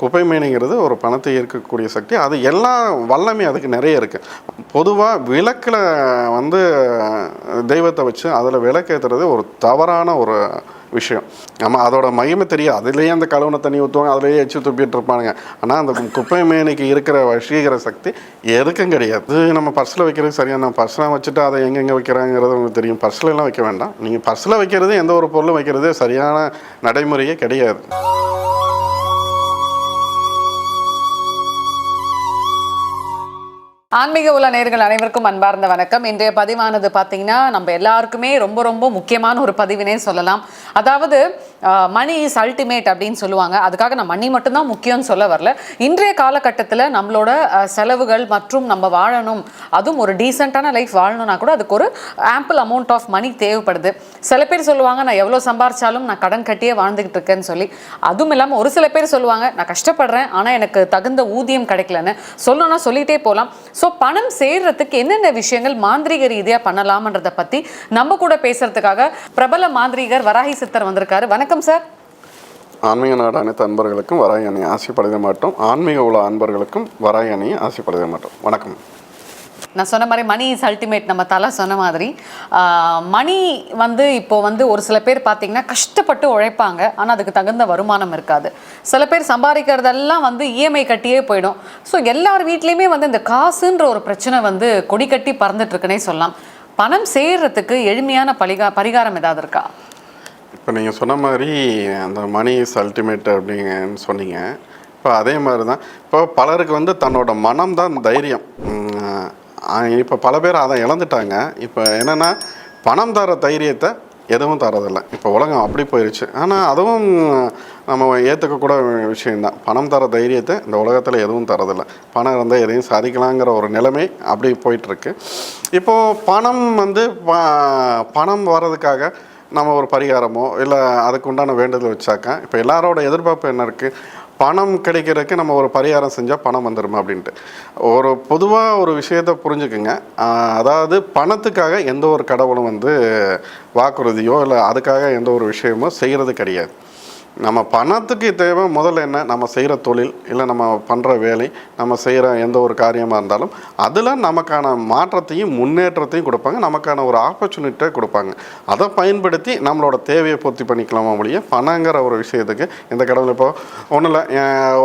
குப்பை மேனிங்கிறது ஒரு பணத்தை ஈர்க்கக்கூடிய சக்தி. அது எல்லா வல்லமே அதுக்கு நிறைய இருக்குது பொதுவாக விளக்கில் வந்து தெய்வத்தை வச்சு அதில் விளக்கேற்றுறது ஒரு தவறான ஒரு விஷயம். நம்ம அதோட மகிமை தெரியும் அதுலேயே அந்த கழுவுன தண்ணி ஊற்றுவாங்க அதுலேயே எச்சு துப்பிட்டு இருப்பானுங்க. ஆனால் அந்த குப்பை மேனிக்கு இருக்கிற வசீகர சக்தி எதுக்கும் கிடையாது. நம்ம பர்ஸில் வைக்கிறது சரியான பர்ஸ்லாம் வச்சுட்டு அதை எங்கெங்கே வைக்கிறாங்கிறது உங்களுக்கு தெரியும். பர்ஸ்லாம் வைக்க வேண்டாம். நீங்கள் பர்ஸில் வைக்கிறது எந்த ஒரு பொருளும் வைக்கிறது சரியான நடைமுறையே கிடையாது. ஆன்மீக உள்ள நேர்கள் அனைவருக்கும் அன்பார்ந்த வணக்கம். இன்றைய பதிவானது பார்த்தீங்கன்னா நம்ம எல்லாருக்குமே ரொம்ப ரொம்ப முக்கியமான ஒரு பதிவினே சொல்லலாம். அதாவது மணி இஸ் அல்டிமேட் அப்படின்னு சொல்லுவாங்க. அதுக்காக நான் மணி மட்டும்தான் முக்கியம்னு சொல்ல வரல. இன்றைய காலகட்டத்தில் நம்மளோட செலவுகள் மற்றும் நம்ம வாழணும் அதுவும் ஒரு டீசெண்டான லைஃப் வாழணும்னா கூட அதுக்கு ஒரு ஆம்பிள் அமௌண்ட் ஆஃப் மணி தேவைப்படுது. சில பேர் சொல்லுவாங்க நான் எவ்வளோ சம்பாரிச்சாலும் நான் கடன் கட்டியே வாழ்ந்துக்கிட்டு இருக்கேன்னு சொல்லி. அதுவும் இல்லாமல் ஒரு சில பேர் சொல்லுவாங்க நான் கஷ்டப்படுறேன் ஆனால் எனக்கு தகுந்த ஊதியம் கிடைக்கலன்னு. சொல்லணும்னா சொல்லிகிட்டே போகலாம் ஸோ பணம் சேர்றதுக்கு என்னென்ன விஷயங்கள் மாந்திரீக ரீதியாக பண்ணலாம்ன்றதை பற்றி நம்ம கூட பேசுறதுக்காக பிரபல மாந்திரீகர் வராகி சித்தர் வந்திருக்காரு. வணக்கம் சார் ஆன்மீக நாடு அனைத்து அன்பர்களுக்கும் வராய் அணி ஆசைப்படுத மாட்டோம். ஆன்மீக உள்ள அன்பர்களுக்கும் வராய் அணியை ஆசைப்படுத மாட்டோம். வணக்கம். நான் சொன்ன மாதிரி மணி இஸ் அல்டிமேட் நம்ம தலை சொன்ன மாதிரி. மணி வந்து இப்போ வந்து ஒரு சில பேர் பார்த்தீங்கன்னா கஷ்டப்பட்டு உழைப்பாங்க. ஆனால் அதுக்கு தகுந்த வருமானம் இருக்காது. சில பேர் சம்பாதிக்கிறதெல்லாம் வந்து இஎம்ஐ கட்டியே போயிடும். ஸோ எல்லார் வீட்லேயுமே வந்து இந்த காசுன்ற ஒரு பிரச்சனை வந்து கொடி கட்டி பறந்துட்டு இருக்குன்னே சொல்லலாம். பணம் சேர்றதுக்கு எளிமையான பரிகா பரிகாரம் ஏதாவது இருக்கா? இப்போ நீங்கள் சொன்ன மாதிரி அந்த மணி இஸ் அல்டிமேட் அப்படிங்கன்னு சொன்னீங்க. இப்போ அதே மாதிரி தான். இப்போ பலருக்கு வந்து தன்னோட மனம் தான் தைரியம். இப்போ பல பேர் அதை இழந்துட்டாங்க. இப்போ என்னென்னா பணம் தர தைரியத்தை எதுவும் தரதில்லை. இப்போ உலகம் அப்படி போயிடுச்சு ஆனால் அதுவும் நம்ம ஏற்றுக்கக்கூட விஷயம்தான். பணம் தர தைரியத்தை இந்த உலகத்தில் எதுவும் தரதில்லை. பணம் இருந்தால் எதையும் சாதிக்கலாங்கிற ஒரு நிலைமை அப்படி போயிட்டுருக்கு இப்போது பணம் வந்து ப- பணம் வர்றதுக்காக நம்ம ஒரு பரிகாரமோ இல்லை அதுக்கு உண்டான வேண்டுதல் வச்சாக்கா இப்போ எல்லாரோட எதிர்பார்ப்பு என்ன இருக்குது பணம் கிடைக்கிறதுக்கு நம்ம ஒரு பரிகாரம் செஞ்சால் பணம் வந்துடுமா அப்படின்ட்டு. ஒரு பொதுவாக ஒரு விஷயத்தை புரிஞ்சுக்குங்க. அதாவது பணத்துக்காக எந்த ஒரு கடவுளும் வந்து வாக்குறுதியோ இல்லை அதுக்காக எந்த ஒரு விஷயமோ செய்கிறது கிடையாது. நம்ம பணத்துக்கு தேவை முதல்ல என்ன? நம்ம செய்கிற தொழில் இல்லை நம்ம பண்ணுற வேலை நம்ம செய்கிற எந்த ஒரு காரியமாக இருந்தாலும் அதில் நமக்கான மாற்றத்தையும் முன்னேற்றத்தையும் கொடுப்பாங்க. நமக்கான ஒரு ஆப்பர்ச்சுனிட்டியை கொடுப்பாங்க. அதை பயன்படுத்தி நம்மளோட தேவையை பூர்த்தி பண்ணிக்கலாமா ஒழிய பணங்கிற ஒரு விஷயத்துக்கு. இந்த கடவுள் இப்போ ஒன்றும் இல்லை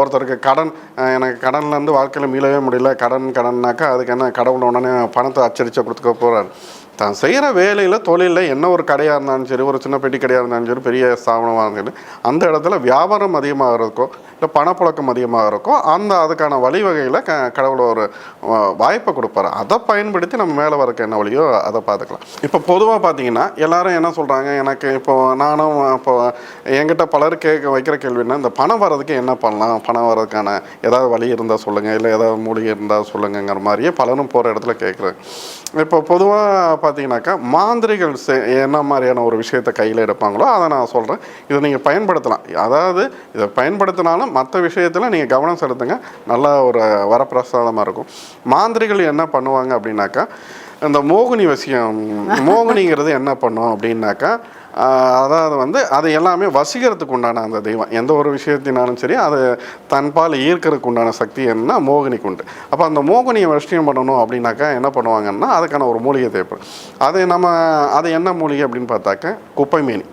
ஒருத்தருக்கு கடன் எனக்கு கடன்லேருந்து வாழ்க்கையில் மீளவே முடியல. கடன் கடன்னாக்கா அதுக்கு என்ன கடவுள் உடனே பணத்தை அச்சடிச்சு கொடுத்துக்க போகிறார் தான் செய்கிற வேலையில் தொழிலில் என்ன ஒரு கடையாக இருந்தாலும் சரி ஒரு சின்ன பெட்டி கடையாக இருந்தாலும் சரி பெரிய ஸ்தாபனமாக இருந்தாலும் அந்த இடத்துல வியாபாரம் அதிகமாகிறதுக்கோ இல்லை பணப்புழக்கம் அதிகமாக இருக்கும். அந்த அதுக்கான வழிவகையில் க கடவுள் ஒரு வாய்ப்பை கொடுப்பாரு. அதை பயன்படுத்தி நம்ம மேலே வரக்கு என்ன வழியோ அதை பார்த்துக்கலாம். இப்போ பொதுவாக பார்த்தீங்கன்னா எல்லாரும் என்ன சொல்கிறாங்க எனக்கு இப்போ நானும் இப்போ என்கிட்ட பலர் கேட்க வைக்கிற கேள்வின்னா இந்த பணம் வர்றதுக்கு என்ன பண்ணலாம்? பணம் வர்றதுக்கான ஏதாவது வழி இருந்தால் சொல்லுங்கள் இல்லை ஏதாவது மூலிகை இருந்தால் சொல்லுங்கங்கிற மாதிரியே பலரும் போகிற இடத்துல கேட்குறேன் இப்போ பொதுவாக பார்த்தீங்கன்னாக்கா மாந்திரிகள் செ- என்ன மாதிரியான ஒரு விஷயத்தை கையில் எடுப்பாங்களோ அதை நான் சொல்கிறேன் இதை நீங்கள் பயன்படுத்தலாம். அதாவது இதை பயன்படுத்தினாலும் மற்ற விஷயத்தில் நீங்கள் கவனம் செலுத்துங்க. நல்ல ஒரு வரப்பிரசாதமாக இருக்கும். மாந்திரிகள் என்ன பண்ணுவாங்க அப்படின்னாக்கா இந்த மோகினி வசியம் மோகினிங்கிறது என்ன பண்ணும் அப்படின்னாக்கா அதாவது வந்து அது எல்லாமே வசீகரத்துக்கு உண்டான அந்த தெய்வம். எந்த ஒரு விஷயத்தினாலும் சரி அது தன்பால் ஈர்க்கறதுக்கு உண்டான சக்தி என்ன? மோகினிக்கு உண்டு. அப்போ அந்த மோகினியை விஷயம் பண்ணணும் அப்படின்னாக்கா என்ன பண்ணுவாங்கன்னா அதுக்கான ஒரு மூலிகை தேவைப்படும் அது நம்ம அது என்ன மூலிகை அப்படின்னு பார்த்தாக்க குப்பை மீன்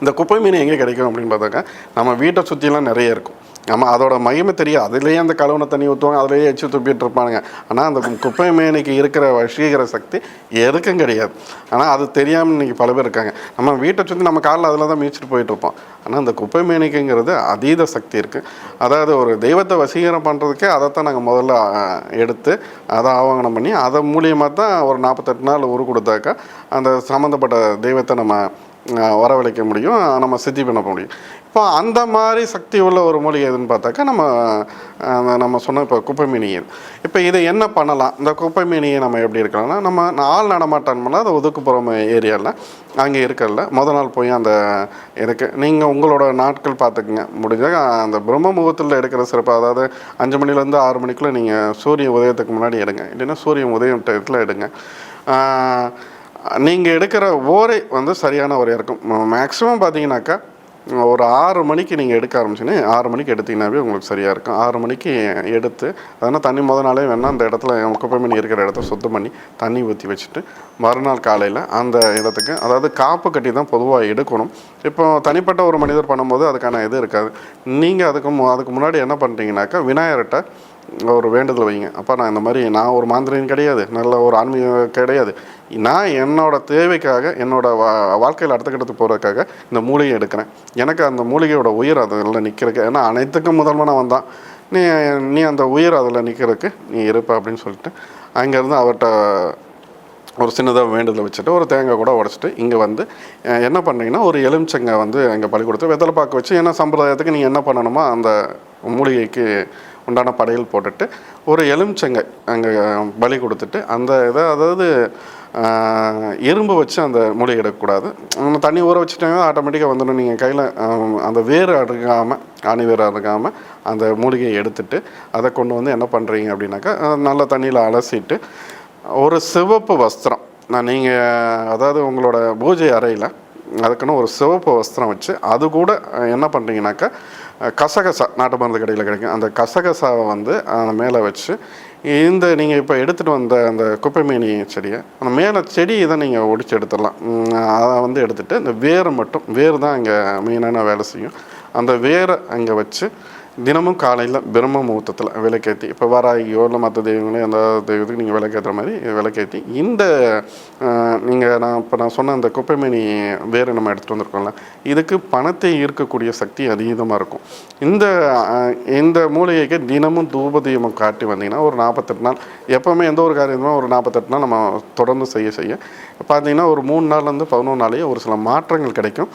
இந்த குப்பை மீன் எங்கே கிடைக்கும் அப்படின்னு பார்த்தாக்கா நம்ம வீட்டை சுற்றிலாம் நிறைய இருக்கும். நம்ம அதோட மகிமை தெரியும். அதுலேயே அந்த கழுவுன தண்ணி ஊற்றுவாங்க அதுலேயே எச்சு துப்பிட்டு இருப்பானுங்க. ஆனால் அந்த குப்பை மீனுக்கு இருக்கிற வசீகர சக்தி எதுக்கும் கிடையாது. ஆனால் அது தெரியாமல் இன்றைக்கி பல பேர் இருக்காங்க. நம்ம வீட்டை சுற்றி நம்ம காலில் அதில் தான் மீச்சிட்டு போயிட்டுருப்போம் ஆனால் அந்த குப்பை மீனுக்குங்கிறது அதீத சக்தி இருக்குது அதாவது ஒரு தெய்வத்தை வசீகரம் பண்ணுறதுக்கே அதைத்தான் நாங்கள் முதல்ல எடுத்து அதை ஆவாகனம் பண்ணி அதை மூலியமாக தான் ஒரு நாற்பத்தெட்டு நாள் உரு கொடுத்தாக்கா அந்த சம்மந்தப்பட்ட தெய்வத்தை நம்ம வரவழைக்க முடியும் நம்ம சித்தி பண்ண முடியும். இப்போ அந்த மாதிரி சக்தி உள்ள ஒரு மூலிகை எதுன்னு பார்த்தாக்கா நம்ம நம்ம சொன்ன இப்போ குப்பை இப்போ இதை என்ன பண்ணலாம்? இந்த குப்பை மீனியை நம்ம எப்படி இருக்கலாம்னா நம்ம ஆள் நடமாட்டம் பண்ணால் அது ஒதுக்குப்புறம் ஏரியாவில் அங்கே இருக்கல முத நாள் போய் அந்த இருக்கு நீங்கள் உங்களோட நாட்கள் பார்த்துக்குங்க. முடிஞ்சால் அந்த பிரம்ம முகூர்த்தத்தில் எடுக்கிற சிறப்பு அதாவது அஞ்சு மணிலேருந்து ஆறு மணிக்குள்ளே நீங்கள் சூரிய உதயத்துக்கு முன்னாடி எடுங்க. இல்லைன்னா சூரியன் உதயம் டயத்தில் எடுங்க. நீங்கள் எடுக்கிற ஓரை வந்து சரியான ஓரையாக இருக்கும். மேக்ஸிமம் பார்த்தீங்கன்னாக்கா ஒரு ஆறு மணிக்கு நீங்கள் எடுக்க ஆரம்பிச்சுன்னு ஆறு மணிக்கு எடுத்தீங்கன்னாவே உங்களுக்கு சரியாக இருக்கும். ஆறு மணிக்கு எடுத்து அதனால் தண்ணி முத நாளே வேணால் அந்த இடத்துல குப்பை மணி இருக்கிற இடத்த சுத்தம் பண்ணி தண்ணி ஊற்றி வச்சுட்டு மறுநாள் காலையில் அந்த இடத்துக்கு அதாவது காப்பு கட்டி தான் பொதுவாக எடுக்கணும். இப்போ தனிப்பட்ட ஒரு மனிதர் பண்ணும்போது அதுக்கான இது இருக்காது. நீங்கள் அதுக்கு மு- அதுக்கு முன்னாடி என்ன பண்ணுறீங்கனாக்கா விநாயகர்கிட்ட ஒரு வேண்டுதல் வைங்க. அப்போ நான் இந்த மாதிரி நான் ஒரு மாந்திரியன் கிடையாது. நல்ல ஒரு ஆன்மீகம் கிடையாது. நான் என்னோட தேவைக்காக என்னோட வா வாழ்க்கையில் அடுத்த கட்டத்துக்கு போகிறதுக்காக இந்த மூலிகை எடுக்கிறேன். எனக்கு அந்த மூலிகையோட உயிர் அதில் நிற்கிறதுக்கு ஏன்னா அனைத்துக்கும் முதல்வனாக வந்தான். நீ நீ அந்த உயிர் அதில் நிற்கிறதுக்கு நீ இருப்ப அப்படின்னு சொல்லிட்டு அங்கேருந்து அவர்கிட்ட ஒரு சின்னதாக வேண்டுதல் வச்சுட்டு ஒரு தேங்காய் கூட உடச்சிட்டு இங்கே வந்து என்ன பண்ணுறீங்கன்னா ஒரு எலுமிச்சங்க வந்து எங்கள் பள்ளிக்கூடத்தில் வெத்தலை பாக்கு வச்சு என்ன சம்பிரதாயத்துக்கு நீங்கள் என்ன பண்ணணுமோ அந்த மூலிகைக்கு உண்டான படையல் போட்டுட்டு ஒரு எலுமிச்சங்கை அங்கே பலி கொடுத்துட்டு அந்த இதை அதாவது எறும்பு இரும்பு வச்சு அந்த மூலிகை எடுக்கக்கூடாது. நம்ம தண்ணி ஊற வச்சுட்டாங்கன்னா ஆட்டோமேட்டிக்காக வந்துடும். நீங்கள் கையில் அந்த வேர் அடுக்காமல் ஆணி வேர் அடுக்காமல் அந்த மூலிகையை எடுத்துட்டு அதை கொண்டு வந்து என்ன பண்ணுறீங்க அப்படின்னாக்கா நல்ல தண்ணியில் அலசிட்டு ஒரு சிவப்பு வஸ்திரம். நான் நீங்கள் அதாவது உங்களோட பூஜை அறையில் அதுக்குன்னு ஒரு சிவப்பு வஸ்திரம் வச்சு அது கூட என்ன பண்ணுறீங்கனாக்கா கசகசா நாட்டு மருந்து கடையில் கிடைக்கும். அந்த கசகசாவை வந்து அந்த மேலே வச்சு இந்த நீங்கள் இப்போ எடுத்துகிட்டு வந்த அந்த குப்பைமேனி செடியை அந்த மேலே செடி இதை நீங்கள் ஒடிச்சு எடுத்துடலாம். அதை வந்து எடுத்துகிட்டு இந்த வேரை மட்டும் வேர் தான் இங்கே மெயினான வேலை செய்யும். அந்த வேரை அங்கே வச்சு தினமும் காலையில் பிரம்ம முகூர்த்தத்தில் விளக்கேற்றி இப்போ வராகியோ இல்லை மற்ற தெய்வங்களோ எந்த தெய்வத்துக்கு நீங்கள் விளக்கேற்றுற மாதிரி விளக்கேற்றி இந்த நீங்கள் நான் இப்போ நான் சொன்ன அந்த குப்பைமணி வேறு நம்ம எடுத்துகிட்டு வந்திருக்கோம்ல இதுக்கு பணத்தை ஈர்க்கக்கூடிய சக்தி அதீதமாக இருக்கும். இந்த இந்த மூலிகைக்கு தினமும் தூப தீபம் காட்டி வந்தீங்கன்னா ஒரு நாற்பத்தெட்டு நாள் எப்போவுமே எந்த ஒரு காரியமும் ஒரு நாற்பத்தெட்டு நாள் நம்ம தொடர்ந்து செய்ய செய்ய பார்த்தீங்கன்னா ஒரு மூணு நாள்லேருந்து பதினொன்று நாளையே ஒரு சில மாற்றங்கள் கிடைக்கும்.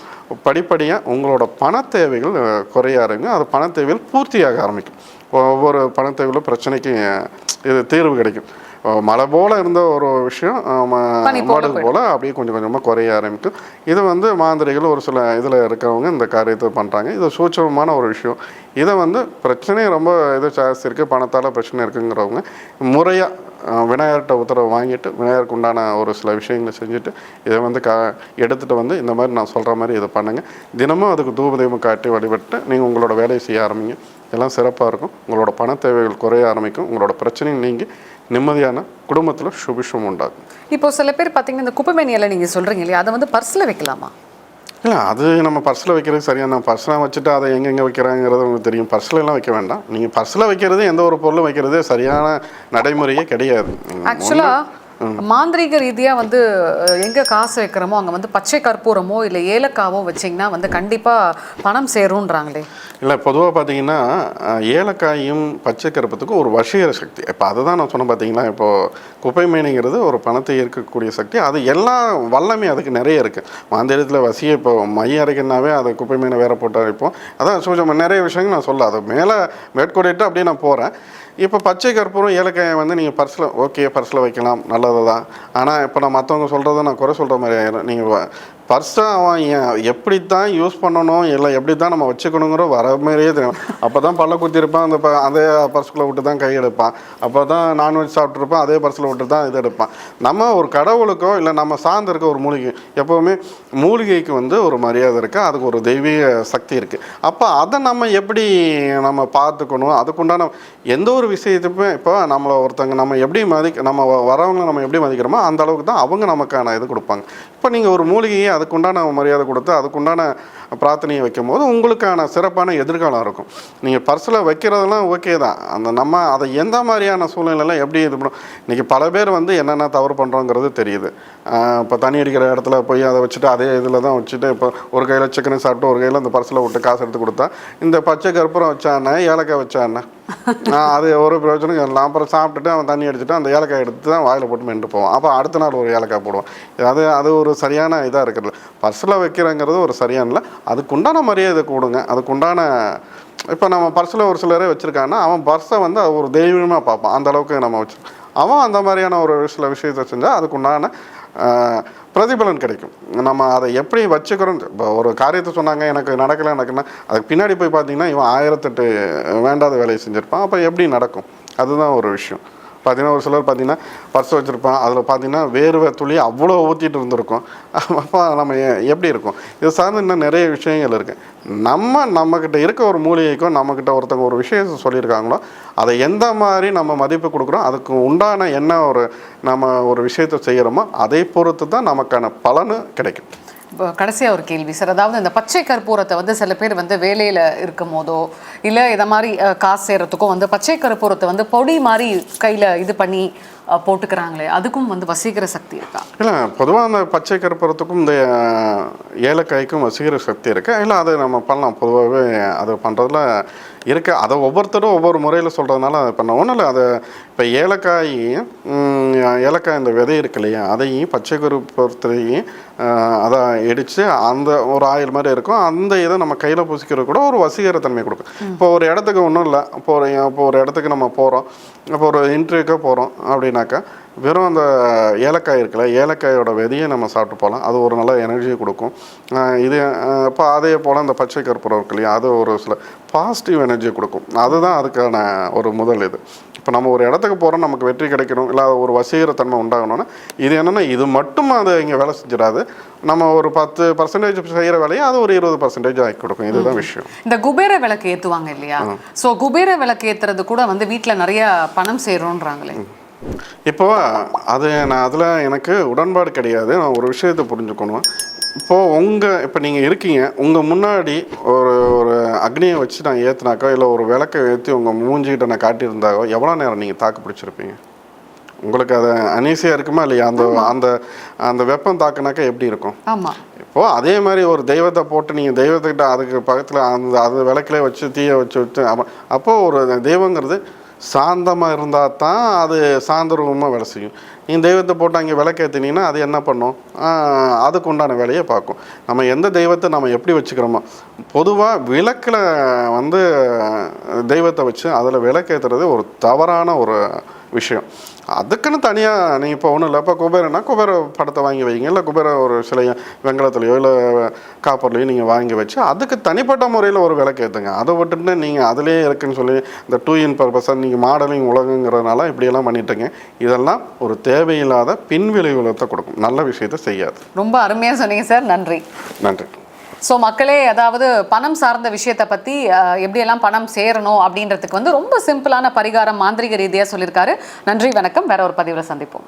படிப்படியாக உங்களோட பண தேவைகள் குறைய ஆரம்பிக்கும் அது பண தேவைகள் பூர்த்தியாக ஆரம்பிக்கும். ஒவ்வொரு பண தேவையிலும் பிரச்சனைக்கு இது தீர்வு கிடைக்கும். மலை போல இருந்த ஒரு விஷயம் மாடல் போல் அப்படியே கொஞ்சம் கொஞ்சமாக குறைய ஆரம்பிக்கும். இது வந்து மாந்திரிகள் ஒரு சில இதில் இருக்கிறவங்க இந்த காரியத்தை பண்ணுறாங்க இது சூட்சமமான ஒரு விஷயம். இதை வந்து பிரச்சனை ரொம்ப இது ஜாஸ்தி இருக்குது பணத்தால் பிரச்சனை இருக்குங்கிறவங்க முறையாக விநாயகர்கிட்ட உத்தரவு வாங்கிட்டு விநாயகருக்கு உண்டான ஒரு சில விஷயங்களை செஞ்சுட்டு இதை வந்து கா எடுத்துகிட்டு வந்து இந்த மாதிரி நான் சொல்கிற மாதிரி இதை பண்ணுங்கள் தினமும் அதுக்கு தூபதீபம் காட்டி வழிபட்டு நீங்கள் உங்களோட வேலையை செய்ய ஆரம்பிங்க. எல்லாம் சிறப்பாக இருக்கும். உங்களோட பண தேவைகள் குறைய ஆரம்பிக்கும். உங்களோட பிரச்சனையும் நீங்கி நிம்மதியான குடும்பத்தில் சுபிஷம் உண்டாகும். இப்போ சில பேர் பார்த்தீங்கன்னா இந்த குப்பைமேனி எல்லாம் நீங்கள் சொல்கிறீங்க இல்லையா? அதை வந்து பர்ஸில் வைக்கலாமா? இல்லை அது நம்ம பர்ஸில் வைக்கிறது சரியான பர்ஸில் வச்சுட்டு அதை எங்கெங்கே வைக்கிறாங்கிறது உங்களுக்கு தெரியும். பர்ஸில் எல்லாம் வைக்க வேண்டாம். நீங்கள் பர்ஸில் வைக்கிறது எந்த ஒரு பொருளும் வைக்கிறது சரியான நடைமுறையே கிடையாது. ஆக்சுவலா மாந்திரீக ரீதியா வந்து எங்க காசு வைக்கிறோமோ அங்க வந்து பச்சை கற்பூரமோ இல்ல ஏலக்காவோ வச்சீங்கன்னா வந்து கண்டிப்பா பணம் சேரும்ன்றாங்களே. இல்லை பொதுவாக பார்த்தீங்கன்னா ஏலக்காயும் பச்சை கருப்பத்துக்கும் ஒரு வசீகர சக்தி. இப்போ அதை தான் நான் சொன்னேன் பார்த்தீங்களா இப்போது குப்பை மேனிங்கிறது ஒரு பணத்தை ஈர்க்கக்கூடிய சக்தி. அது எல்லா வல்லமே அதுக்கு நிறைய இருக்குது மாந்திரத்தில் வசிய இப்போ மைய அரைக்கனாவே அதை குப்பை மீனை வேற போட்டு அரைப்போம் அதான் கொஞ்சம் நிறைய விஷயங்கள் நான் சொல்ல அது மேலே மேற்கொடிட்டு அப்படியே நான் போகிறேன் இப்போ பச்சை கற்பூரம் ஏலக்காயை வந்து நீங்கள் பர்ஸில் ஓகே பர்ஸில் வைக்கலாம் நல்லது தான் ஆனால் இப்போ நான் மற்றவங்க சொல்கிறத நான் குறை சொல்கிற மாதிரி ஆயிரும். நீங்கள் பர்ஸை அவன் எப்படி தான் யூஸ் பண்ணணும் இல்லை எப்படி தான் நம்ம வச்சுக்கணுங்கிற வர மாதிரியே தெரியும். அப்போ தான் பல்ல குத்திருப்பான் அந்த ப- அதே பர்ஸ்குள்ளே விட்டு தான் கை எடுப்பான். அப்போ தான் நான்வெஜ் சாப்பிட்ருப்பான் அதே பர்ஸில் விட்டு தான் இது எடுப்பான். நம்ம ஒரு கடவுளுக்கோ இல்லை நம்ம சார்ந்து இருக்க ஒரு மூலிகை எப்போவுமே மூலிகைக்கு வந்து ஒரு மரியாதை இருக்குது அதுக்கு ஒரு தெய்வீக சக்தி இருக்குது அப்போ அதை நம்ம எப்படி நம்ம பார்த்துக்கணும்? அதுக்குண்டான எந்த ஒரு விஷயத்துக்குமே இப்போ நம்மளை ஒருத்தங்க நம்ம எப்படி மதிக்க நம்ம வ- வரவங்களை நம்ம எப்படி மதிக்கிறோமோ அந்த அளவுக்கு தான் அவங்க நமக்கான இது கொடுப்பாங்க. இப்போ நீங்கள் ஒரு மூலிகையை அதுக்குண்டான மரியாதை கொடுத்து அதுக்குண்டான பிரார்த்தனையை வைக்கும்போது உங்களுக்கான சிறப்பான எதிர்காலம் இருக்கும். நீங்கள் பர்ஸில் வைக்கிறதெல்லாம் ஓகே தான். அந்த நம்ம அதை எந்த மாதிரியான சூழ்நிலையில் எப்படி இது பண்ணும் இன்றைக்கி பல பேர் வந்து என்னென்ன தவறு பண்ணுறோங்கிறது தெரியுது. இப்போ தண்ணி அடிக்கிற இடத்துல போய் அதை வச்சுட்டு அதே இதில் தான் வச்சுட்டு இப்போ ஒரு கையில் சிக்கனை சாப்பிட்டு ஒரு கையில் அந்த பர்ஸில் விட்டு காசு எடுத்து கொடுத்தா இந்த பச்சை கற்பூரம் வச்சானே ஏலக்காய் வச்சானே அது ஒரு பிரயோஜனம் இல்லை. அப்புறம் சாப்பிட்டுட்டு அவன் தண்ணி அடிச்சுட்டு அந்த ஏலக்காய் எடுத்து தான் வாயில் போட்டு மென்று போவான். அப்போ அடுத்த நாள் ஒரு ஏலக்காய் போடுவான். அது அது ஒரு சரியான இதாக இருக்கிறது பர்ஸில் வைக்கிறங்கிறது ஒரு சரியான இல்லை. அதுக்குண்டான மரியாதை கொடுங்க. அதுக்குண்டான இப்போ நம்ம பர்ஸில் ஒரு சிலரே வச்சுருக்காங்கன்னா அவன் பர்ஸை வந்து அது ஒரு தெய்வமாக பார்ப்பான். அந்த அளவுக்கு நம்ம வச்சு அவன் அந்த மாதிரியான ஒரு சில விஷயத்தை செஞ்சால் அதுக்குண்டான பிரதிபலன் கிடைக்கும். நம்ம அதை எப்படி வச்சுக்கிறோம் இப்போ ஒரு காரியத்தை சொன்னாங்க எனக்கு நடக்கலை எனக்குன்னா அதுக்கு பின்னாடி போய் பார்த்தீங்கன்னா இவன் ஆயிரத்தெட்டு வேண்டாத வேலையை செஞ்சுருப்பான். அப்போ எப்படி நடக்கும்? அதுதான் ஒரு விஷயம். பார்த்தீங்கன்னா ஒரு சிலர் பார்த்தீங்கன்னா பர்ஸ் வச்சுருப்பான் அதில் பார்த்தீங்கன்னா வேர்வை துளி அவ்வளோ ஊற்றிட்டு இருந்திருக்கும். அப்போ நம்ம எ- எப்படி இருக்கும்? இது சார்ந்து இன்னும் நிறைய விஷயங்கள் இருக்குது நம்ம நம்மக்கிட்ட இருக்க ஒரு மூலிகைக்கும் நம்மக்கிட்ட ஒருத்தவங்க ஒரு விஷயம் சொல்லியிருக்காங்களோ அதை எந்த மாதிரி நம்ம மதிப்பு கொடுக்குறோம் அதுக்கு உண்டான என்ன ஒரு நம்ம ஒரு விஷயத்தை செய்கிறோமோ அதை பொறுத்து தான் நமக்கான பலன் கிடைக்கும். கடைசியாக ஒரு கேள்வி சார். அதாவது இந்த பச்சை கற்பூரத்தை வந்து சில பேர் வந்து வேலையில் இருக்கும் போதோ இல்லை இதை மாதிரி காசு சேர்றதுக்கோ வந்து பச்சை கற்பூரத்தை வந்து பொடி மாதிரி கையில் இது பண்ணி போட்டுக்கிறாங்களே அதுக்கும் வந்து வசீகர சக்தி இருக்கா? இல்லை பொதுவாக அந்த பச்சை கற்பூரத்துக்கும் இந்த ஏலக்காய்க்கும் வசீகர சக்தி இருக்குது இல்லை அதை நம்ம பண்ணலாம். பொதுவாகவே அது பண்ணுறதுல இருக்குது அதை ஒவ்வொருத்தரும் ஒவ்வொரு முறையில் சொல்கிறதுனால அதை பண்ண ஒன்றும் இல்லை. அதை இப்போ ஏலக்காய் ஏலக்காய் இந்த விதை இருக்கு இல்லையா? அதையும் பச்சை கருப்பத்தையும் அதை இடித்து அந்த ஒரு ஆயில் மாதிரி இருக்கும். அந்த இதை நம்ம கையில் பூசிக்கிறது கூட ஒரு வசீகர தன்மை கொடுக்கும் இப்போ ஒரு இடத்துக்கு ஒன்றும் இல்லை. இப்போ ஒரு இப்போ ஒரு இடத்துக்கு நம்ம போகிறோம் இப்போ ஒரு இன்டர்வியூக்கே போகிறோம் அப்படின்னாக்கா வெறும் அந்த ஏலக்காய் இருக்குல்ல ஏலக்காயோட விதையை நம்ம சாப்பிட்டு போகலாம். அது ஒரு நல்ல எனர்ஜியை கொடுக்கும். இது இப்போ அதே போல் அந்த பச்சை கற்பூரம் இருக்கு இல்லையா அது ஒரு சில பாசிட்டிவ் எனர்ஜியை கொடுக்கும். அதுதான் அதுக்கான ஒரு முதல் இது. இப்போ நம்ம ஒரு இடத்துக்கு போகிறோம் நமக்கு வெற்றி கிடைக்கணும் இல்லை ஒரு வசீகர தன்மை உண்டாகணும்னா இது என்னென்னா இது மட்டும் அது இங்கே வேலை செஞ்சிடாது. நம்ம ஒரு பத்து பர்சன்டேஜ் செய்கிற வேலையை அது ஒரு இருபது பர்சன்டேஜ் ஆக்கி கொடுக்கும். இதுதான் விஷயம். இந்த குபேர விளக்கு ஏற்றுவாங்க இல்லையா? ஸோ குபேர விளக்கு ஏற்றுறது கூட வந்து வீட்டில் நிறைய பணம் சேரும்ன்றாங்களே. இப்போ அது நான் அதில் எனக்கு உடன்பாடு கிடையாது. நான் ஒரு விஷயத்தை புரிஞ்சுக்கணும். இப்போது உங்கள் இப்போ நீங்கள் இருக்கீங்க. உங்கள் முன்னாடி ஒரு ஒரு அக்னியை வச்சு நான் ஏற்றுனாக்கோ இல்லை ஒரு விளக்கை ஏற்றி உங்கள் மூஞ்சிக்கிட்ட நான் காட்டியிருந்தாக்கோ எவ்வளோ நேரம் நீங்கள் தாக்கு பிடிச்சிருப்பீங்க? உங்களுக்கு அது அனீசியாக இருக்குமா? இல்லையா? அந்த அந்த அந்த வெப்பம் தாக்குனாக்கா எப்படி இருக்கும்? ஆமாம் இப்போது அதே மாதிரி ஒரு தெய்வத்தை போட்டு நீங்கள் தெய்வத்துக்கிட்ட அதுக்கு பக்கத்தில் அந்த அது விளக்கிலே வச்சு தீயை வச்சு வச்சு அப்போ அப்போது ஒரு தெய்வங்கிறது சாந்தமாக இருந்தால் தான் அது சாந்த ரூபமாக வேலை செய்யும். நீங்கள் தெய்வத்தை போட்டு அங்கே விளக்கேற்றினீங்கன்னா அது என்ன பண்ணும்? அதுக்கு உண்டான வேலையை பார்க்கும். நம்ம எந்த தெய்வத்தை நம்ம எப்படி வச்சுக்கிறோமோ பொதுவாக விளக்கில் வந்து தெய்வத்தை வச்சு அதில் விளக்கேற்றுறது ஒரு தவறான ஒரு விஷயம். அதுக்குன்னு தனியாக நீங்கள் இப்போ ஒன்றும் இல்லை. இப்போ குபேரனா குபேர படத்தை வாங்கி வைங்க. இல்லை குபேர ஒரு சிலையை வெங்கலத்துலையோ இல்லை காப்பர்லையோ நீங்கள் வாங்கி வச்சு அதுக்கு தனிப்பட்ட முறையில் ஒரு விளக்கு ஏற்றுங்க அதை விட்டுட்டு நீங்கள் அதிலே இருக்குன்னு சொல்லி இந்த டூ இன் பர்பஸாக நீங்கள் மாடலிங் உலகங்கிறதுனால இப்படியெல்லாம் பண்ணிட்டீங்க. இதெல்லாம் ஒரு தேவையில்லாத பின்விளைவுலத்தை கொடுக்கும். நல்ல விஷயத்தை செய்யாது. ரொம்ப அருமையாக சொன்னீங்க சார். நன்றி. நன்றி. ஸோ மக்களே அதாவது பணம் சார்ந்த விஷயத்தை பற்றி எப்படியெல்லாம் பணம் சேரணும் அப்படின்றதுக்கு வந்து ரொம்ப சிம்பிளான பரிகாரம் மாந்திரிக ரீதியாக சொல்லியிருக்காரு. நன்றி வணக்கம். வேற ஒரு பதிவில் சந்திப்போம்.